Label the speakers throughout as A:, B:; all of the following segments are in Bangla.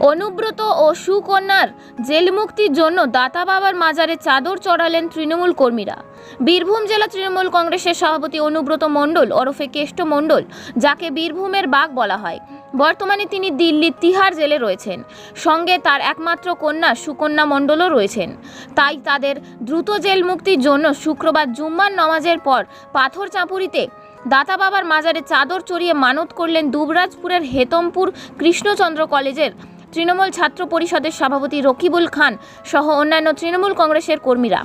A: অনুব্রত ও সুকন্যার জেল মুক্তির জন্য দাতা বাবার মাজারে চাদর চড়ালেন তৃণমূল কর্মীরা। বীরভূম জেলা তৃণমূল কংগ্রেসের সভাপতি অনুব্রত মণ্ডল, ওরফে কেষ্ট মণ্ডল, যাকে বীরভূমের বাঘ বলা হয়। বর্তমানে তিনি দিল্লির তিহার জেলে রয়েছেন। সঙ্গে তার একমাত্র কন্যা সুকন্যা মণ্ডলও রয়েছেন। তাই তাদের দ্রুত জেল মুক্তির জন্য শুক্রবার জুম্মার নমাজের পর পাথর চাঁপুরিতে দাতা বাবার মাজারে চাদর চড়িয়ে মানত করলেন দুবরাজপুরের হেতমপুর কৃষ্ণচন্দ্র কলেজের তৃণমূল ছাত্র পরিষদের সভাপতি রকিবুল খান সহ অন্যান্য তৃণমূল কংগ্রেসের কর্মীরা।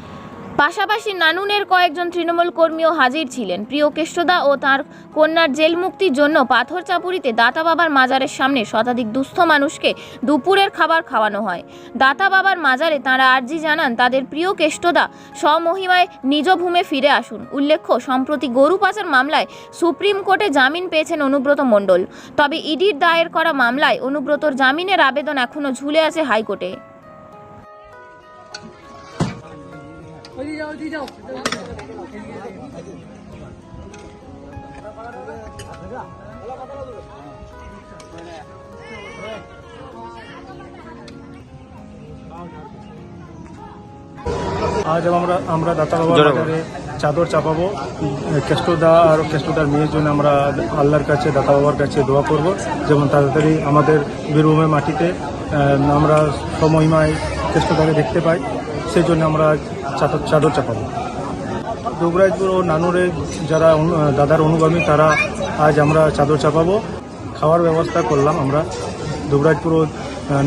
A: পাশাপাশি নানুনের কয়েকজন তৃণমূল কর্মীও হাজির ছিলেন। প্রিয় কেষ্টদা ও তার কন্যার জেল মুক্তির জন্য পাথর চাপুরিতে দাতা বাবার মাজারের সামনে শতাধিক দুস্থ মানুষকে দুপুরের খাবার খাওয়ানো হয়। দাতা বাবার মাজারে তাঁরা আর্জি জানান, তাদের প্রিয় কেষ্টদা স্বমহিমায় নিজ ভূমে ফিরে আসুন। উল্লেখ্য, সম্প্রতি গরু পাচার মামলায় সুপ্রিম কোর্টে জামিন পেয়েছেন অনুব্রত মণ্ডল। তবে ইডির দায়ের করা মামলায় অনুব্রতর জামিনের আবেদন এখনও ঝুলে আছে হাইকোর্টে।
B: আজ আমরা আমরা দাতা বাবা
C: জোরে
B: বাজারে চাদর চাপাবো। কেষ্টদা আর কেষ্টদার মেয়ের জন্য আমরা আল্লাহর কাছে দাতা বাবার কাছে দোয়া করব। যেমন তাড়াতাড়ি আমাদের বীরভূমের মাটিতে আমরা সময়মায় কেষ্টদাকে দেখতে পাই। সেই জন্য আমরা চাদর চাদর চাপাবো। যোগরাজপুর ও নানুরে যারা দাদার অনুগামী, তারা আজ আমরা চাদর চাপাবো। খাওয়ার ব্যবস্থা করলাম আমরা। দুবরাজপুর ও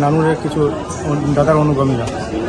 B: নানুরের কিছু দাদার অনুগামীরা।